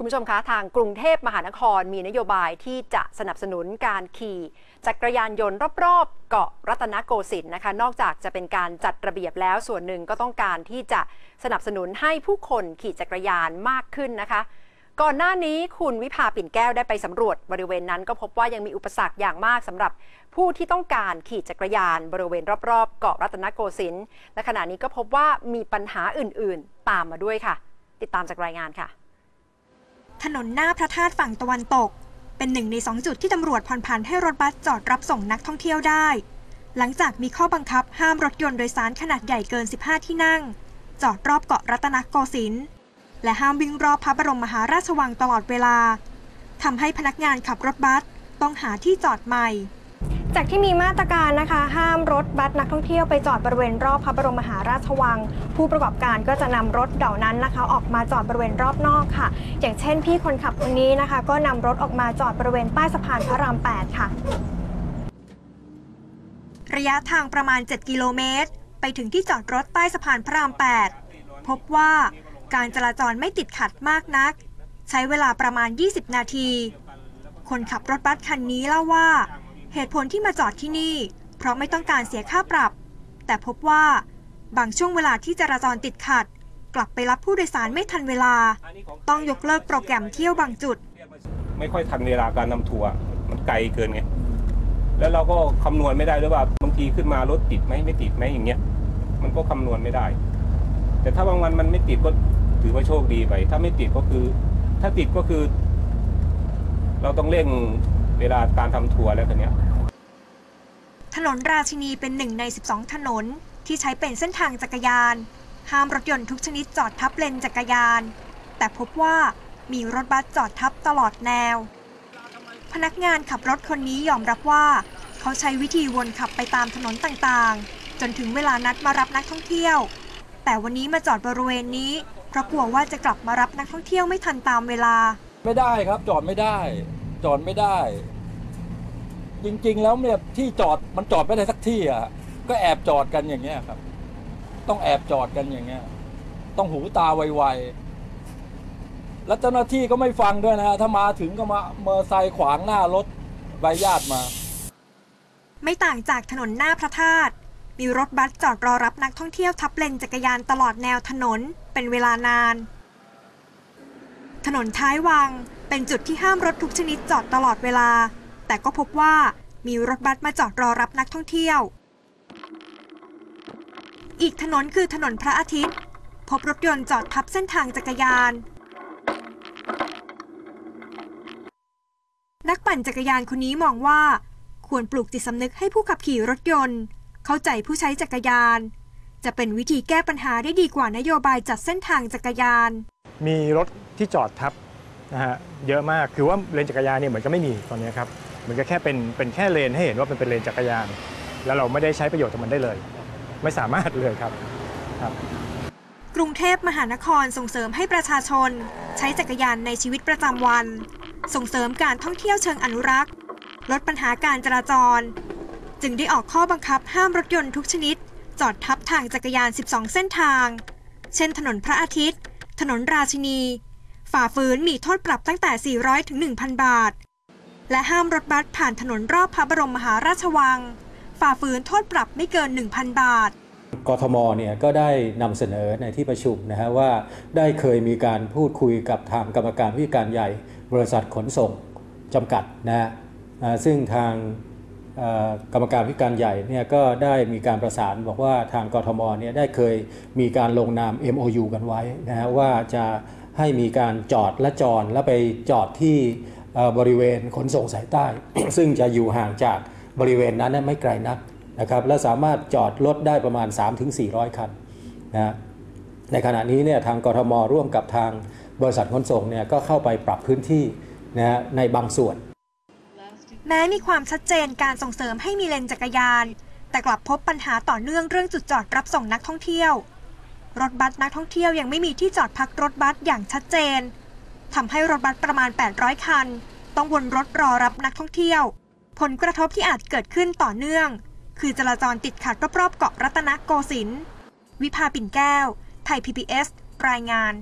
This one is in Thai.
คุณผู้ชมคะทางกรุงเทพมหานครมีนโยบายที่จะสนับสนุนการขี่จักรยานยนต์รอบๆ เกาะรัตนโกสินทร์นะคะ นอกจากจะเป็นการจัดระเบียบแล้วส่วนหนึ่งก็ต้องการที่จะสนับสนุนให้ผู้คนขี่จักรยานมากขึ้นนะคะ ก่อนหน้านี้คุณวิภาปิ่นแก้วได้ไปสำรวจบริเวณนั้นก็พบว่ายังมีอุปสรรคอย่างมากสำหรับผู้ที่ต้องการขี่จักรยานบริเวณรอบๆ เกาะรัตนโกสินทร์และขณะนี้ก็พบว่ามีปัญหาอื่นๆ ตามมาด้วยค่ะ ติดตามจากรายงานค่ะ ถนนหน้าพระธาตุฝั่งตะวันตก เป็นหนึ่งในสองจุดที่ตำรวจผ่อนผันให้รถบัสจอดรับส่งนักท่องเที่ยวได้ หลังจากมีข้อบังคับห้ามรถยนต์โดยสารขนาดใหญ่เกิน 15 ที่นั่ง จอดรอบเกาะรัตนโกสินทร์และห้ามวิ่งรอบพระบรมมหาราชวังตลอดเวลาทำให้พนักงานขับรถบัสต้องหาที่จอดใหม่ จากที่มีมาตรการนะคะ ห้ามรถบัสนักท่องเที่ยวไปจอดบริเวณรอบพระบรมมหาราชวัง ผู้ประกอบการก็จะนำรถเหล่านั้นนะคะ ออกมาจอดบริเวณรอบนอกค่ะ อย่างเช่นพี่คนขับคนนี้นะคะ ก็นำรถออกมาจอดบริเวณใต้สะพานพระราม 8 ค่ะ ระยะทางประมาณ 7 กิโลเมตร ไปถึงที่จอดรถใต้สะพานพระราม 8 พบว่าการจราจรไม่ติดขัดมากนัก ใช้เวลาประมาณ 20 นาที คนขับรถบัสคันนี้เล่าว่า เหตุผลที่มาจอดที่นี่ เพราะไม่ต้องการเสียค่าปรับ แต่พบว่าบางช่วงเวลาที่จราจรติดขัด กลับไปรับผู้โดยสารไม่ทันเวลา ต้องยกเลิกโปรแกรมเที่ยวบางจุด ไม่ค่อยทันเวลาการนำทัวร์มันไกลเกินไงแล้วเราก็คำนวณไม่ได้ด้วยว่าบางทีขึ้นมารถติดไหมไม่ติดไหมอย่างเงี้ย มันก็คำนวณไม่ได้ แต่ถ้าบางวันมันไม่ติดก็ถือว่าโชคดีไป ถ้าไม่ติดก็คือ ถ้าติดก็คือ เราต้องเร่ง เวลาการทำทัวร์แล้วคันเนี้ยถนนราชินีเป็นหนึ่งใน 12 ถนนที่ใช้เป็นเส้นทางจักรยาน ห้ามรถยนต์ทุกชนิดจอดทับเลนจักรยาน แต่พบว่ามีรถบัสจอดทับตลอดแนว พนักงานขับรถคนนี้ยอมรับว่า เขาใช้วิธีวนขับไปตามถนนต่างๆ จนถึงเวลานัดมารับนักท่องเที่ยว แต่วันนี้มาจอดบริเวณนี้เพราะกลัวว่าจะกลับมารับนักท่องเที่ยวไม่ทันตามเวลา ไม่ได้ครับจอดไม่ได้ จอดไม่ได้ จริง ๆ แล้วเนี่ยที่จอดมันจอดไม่ได้สักที่อะก็แอบจอดกันอย่างเงี้ยครับ ต้องแอบจอดกันอย่างเงี้ย ต้องหูตาไวๆแล้วเจ้าหน้าที่ก็ไม่ฟังด้วยนะฮะถ้ามาถึงก็มาเมอร์ไซค์ขวางหน้ารถใบญาติมา ไม่ต่างจากถนนหน้าพระธาตุมีรถบัสจอดรอรับนักท่องเที่ยวทับเลนจักรยานตลอดแนวถนนเป็นเวลานาน ถนนท้ายวัง เป็นจุดที่ห้ามรถทุกชนิดจอดตลอดเวลา แต่ก็พบว่ามีรถบัสมาจอดรอรับนักท่องเที่ยว อีกถนนคือถนนพระอาทิตย์ พบรถยนต์จอดทับเส้นทางจักรยาน นักปั่นจักรยานคนนี้มองว่า ควรปลูกจิตสำนึกให้ผู้ขับขี่รถยนต์ เข้าใจผู้ใช้จักรยาน จะเป็นวิธีแก้ปัญหาได้ดีกว่านโยบายจัดเส้นทางจักรยาน มีรถที่จอดทับ นะฮะเยอะมากคือว่าเลนจักรยานเนี่ยเหมือนก็ไม่มีตอนนี้ครับเหมือนก็แค่เป็นเป็นแค่เลนให้เห็นว่ามันเป็นเลนจักรยาน แล้วเราไม่ได้ใช้ประโยชน์จากมันได้เลย ไม่สามารถเลยครับครับ กรุงเทพมหานครส่งเสริมให้ประชาชน ใช้จักรยานในชีวิตประจำวัน ส่งเสริมการท่องเที่ยวเชิงอนุรักษ์ ลดปัญหาการจราจร จึงได้ออกข้อบังคับห้ามรถยนต์ทุกชนิด จอดทับทางจักรยาน 12 เส้นทาง เช่น ถนนพระอาทิตย์ ถนนราชินี ฝ่าฝืนมีโทษปรับตั้งแต่ 400 ถึง 1,000 บาท และห้ามรถบัสผ่านถนนรอบพระบรมมหาราชวัง ฝ่าฝืนโทษปรับไม่เกิน 1,000 บาทกทมเนี่ยก็ได้นำเสนอในที่ประชุมนะฮะว่าได้เคยมีการพูดคุยกับทางกรรมการผู้จัดการใหญ่ บริษัทขนส่งจำกัดนะฮะซึ่งทางกรรมการผู้จัดการใหญ่เนี่ยก็ได้มีการประสานบอกว่าทางกทมเนี่ยได้เคยมีการลงนาม MOU กันไว้นะฮะว่าจะ ให้มีการจอดและจอดแล้วไปจอดที่บริเวณขนส่งสายใต้ ซึ่งจะอยู่ห่างจากบริเวณนั้นไม่ไกลนักนะครับและสามารถจอดรถได้ประมาณ 3-400 คันนะในขณะนี้เนี่ยทางกรทมร่วมกับทางบริษัทขนส่งเนี่ยก็เข้าไปปรับพื้นที่นะฮะในบางส่วน แม้มีความชัดเจนการส่งเสริมให้มีเลนจักรยาน แต่กลับพบปัญหาต่อเนื่องเรื่องจุดจอดรับส่งนักท่องเที่ยว รถบัสนักท่องเที่ยวยังไม่มีที่จอดพักรถบัสอย่างชัดเจนทำให้รถบัสประมาณ 800 คัน ต้องวนรถรอรับนักท่องเที่ยว ผลกระทบที่อาจเกิดขึ้นต่อเนื่อง คือจราจรติดขัดรอบๆเกาะรัตนโกสินทร์วิภาปิ่นแก้ว ไทย PBS รายงาน